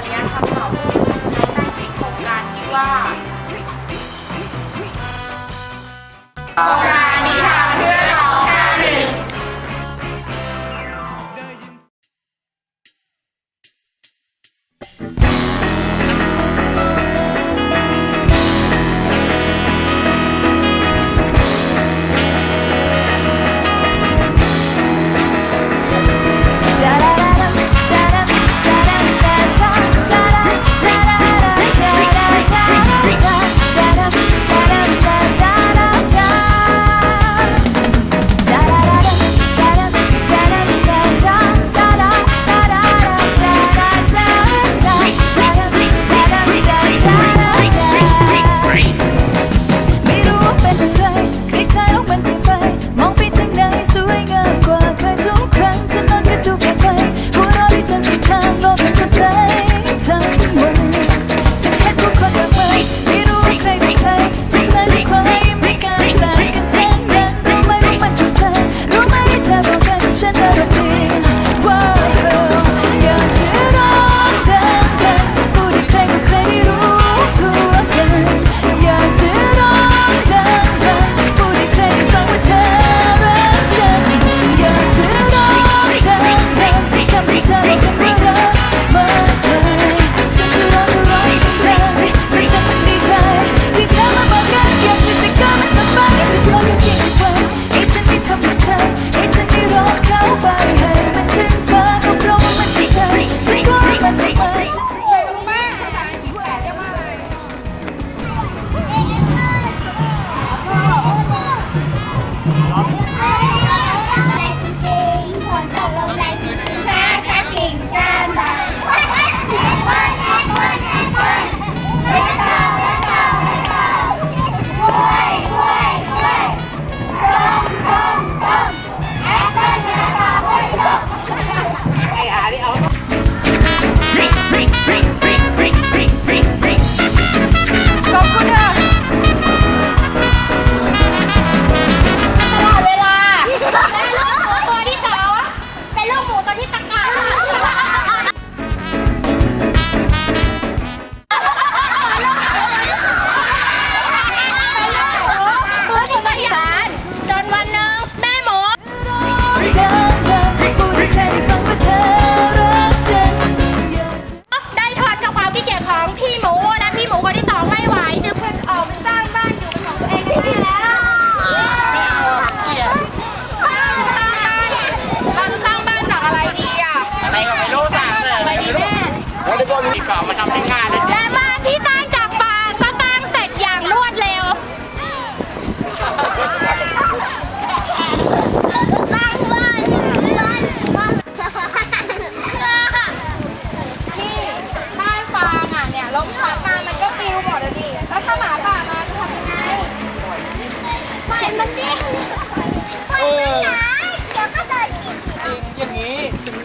รงการจริยธรรมต่อผู้อื่นภายใต้ชื่อโครงการที่ว่าโครงการนิทานเพื่อเ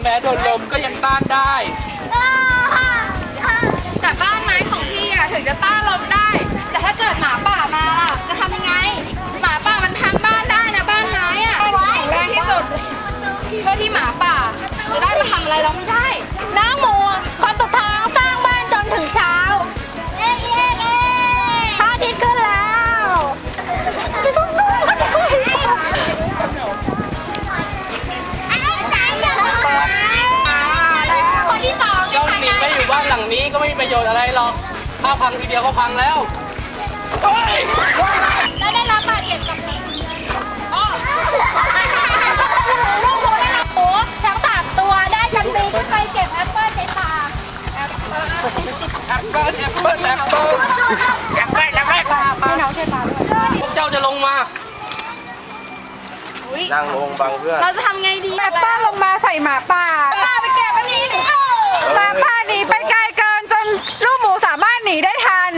แม้โดนลมก็ยังต้านได้ แต่บ้านไม้ของพี่อะถึงจะต้านลมได้ แต่ถ้าเกิดหมาป่ามาล่ะ จะทำยังไง หมาป่ามันพังบ้านได้นะบ้านไม้อะแข็งแรงที่สุดเพื่อที่หมาป่า จะได้มาทำอะไรเราไม่ได้น้างหมู ประโยชน์อะไรหรอกถ้าพังทีเดียวก็พังแล้วเฮ้ยและได้รับบาดเจ็บกับหนึ่งอ๋อลูกหมูและลูกหมูทั้งสามตัวได้กันบินขึ้นไปเก็บแอปเปิ้ลในป่าแอปเปิ้ลแอปเปิ้ลแอปเปิ้ลแอปเปิ้ลแอปเปิ้ลแอปเปิ้ลป่าป่าน้องช่วยป่าด้วยพวกเจ้าจะลงมาอุ๊ยนั่งลงบังเพื่อนเราจะทำไงดีแอปเปิ้ลลงมาใส่หมาป่าป่าไปเก็บอันนี้ดิหมาป่าหนีไปไกลเกินจ น ลูกหมูสามารถหนีได้ทัน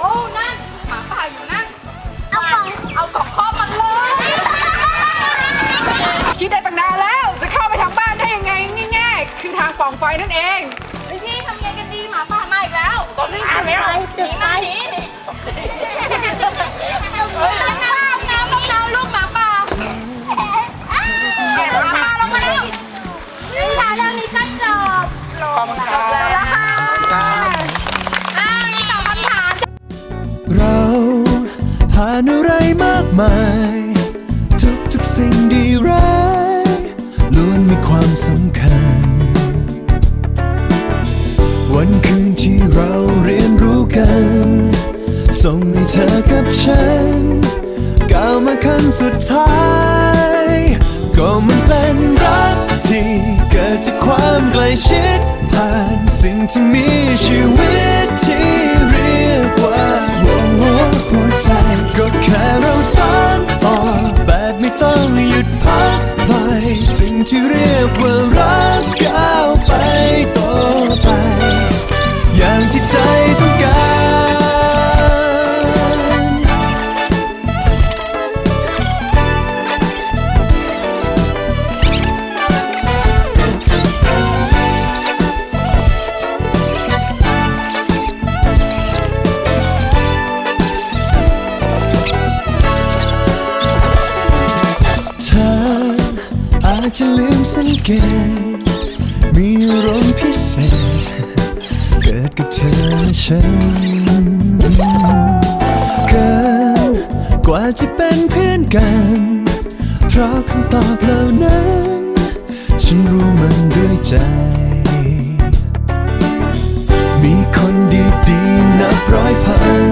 โอ้ นั่นหมาป่าอยู่นั่น เอากล่องเอากล่องครอบมันเลย คิดได้ตั้งนานแล้ว จะเข้าไปทางบ้านได้ยังไงง่ายๆ คือทางปล่องไฟนั่นเองไอพี่ทำไงกันดีหมาป่ามาอีกแล้วตอนนี้มาแล้วจุดไฟเฮ้ยน้ำน้ำน้ำลูกหม อะไรมากมาย ทุกทุกๆสิ่งดีร้ายล้วนมีความสำคัญ วันคืนที่เราเรียนรู้กัน ส่งให้เธอกับฉัน ก้าวมาขั้นสุดท้าย ก็มันเป็นรักที่เกิดจากความใกล้ชิดผ่านสิ่งที่มีชีวิตที่ หัวใจ ก็แค่เราสานต่อแบบไม่ต้องหยุดพักปล่อยสิ่งที่เรียกว่ารัก สังเกตมีรมพิเศษ เกิดกับเธอและฉัน เกินกว่าจะเป็นเพื่อนกัน เพราะคำตอบเหล่านั้น ฉันรู้มันด้วยใจ มีคนดีๆนับร้อยพัน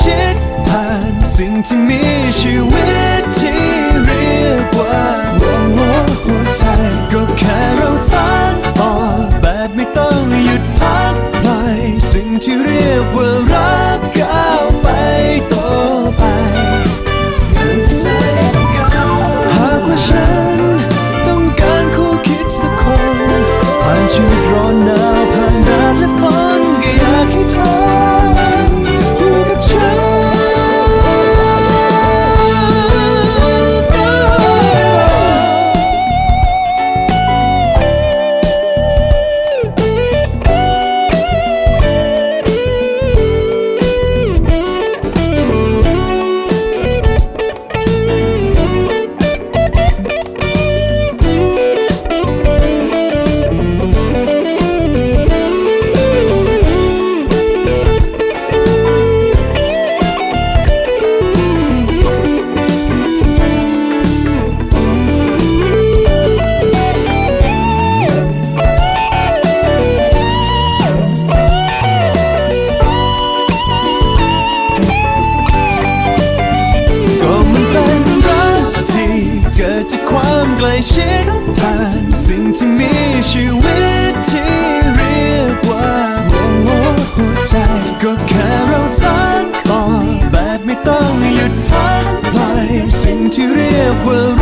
ชิดผ่านสิ่งที่มีชีวิตที่เรียกว่าหัวหัวหัวใจก็แค่เราสานต่อแบบไม่ต้องหยุดพักปล่อยสิ่งที่เรียกว่ารักก้าวไปต่อไปหากว่าฉันต้องการคู่คิดสักคนผ่านชีวิตร้อนหนาวผ่านแดดและฝนก็อยากให้เธอ ที่เ